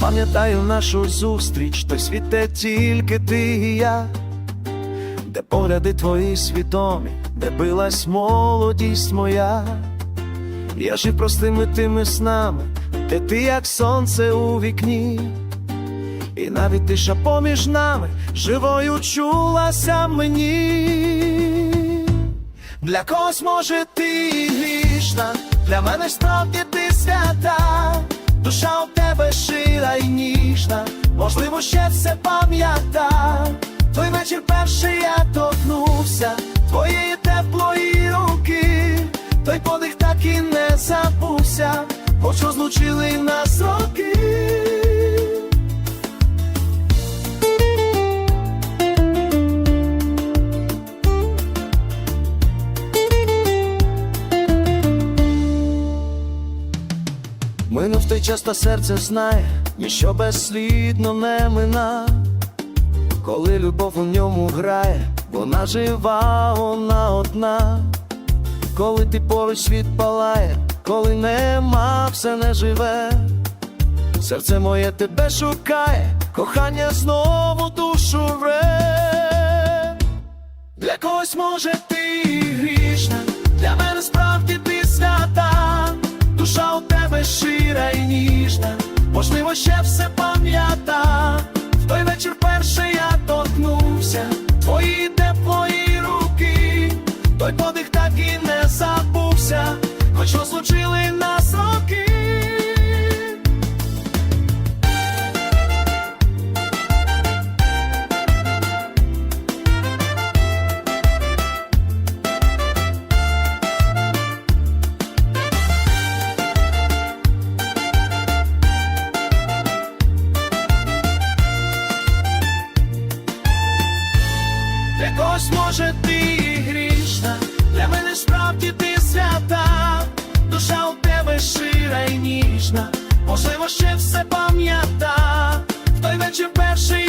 Пам'ятаю нашу зустріч, той світ, де тільки ти і я, де погляди твої свідомі, де билась молодість моя. Я жив простими тими снами, де ти як сонце у вікні, і навіть тиша поміж нами живою чулася мені. Для когось може ти грішна, для мене справді ти свята, душа у тебе шира можливо, ще все пам'ята. Той вечір перший я торкнувся твоєї теплої руки, той подих так і не забувся, хоч розлучили нас роки. Минув той час та серце знає, ніщо безслідно не мина, коли любов у ньому грає, вона жива, вона одна, коли ти поруч світ палає, коли нема, все не живе, серце моє тебе шукає, кохання знову душу вре. Для когось може ти можливо, ще все пам'ята. Для когось може ти і грішна, для мене справді ти свята, душа у тебе шира і ніжна, можливо, ще все пам'ята. В той вечір перший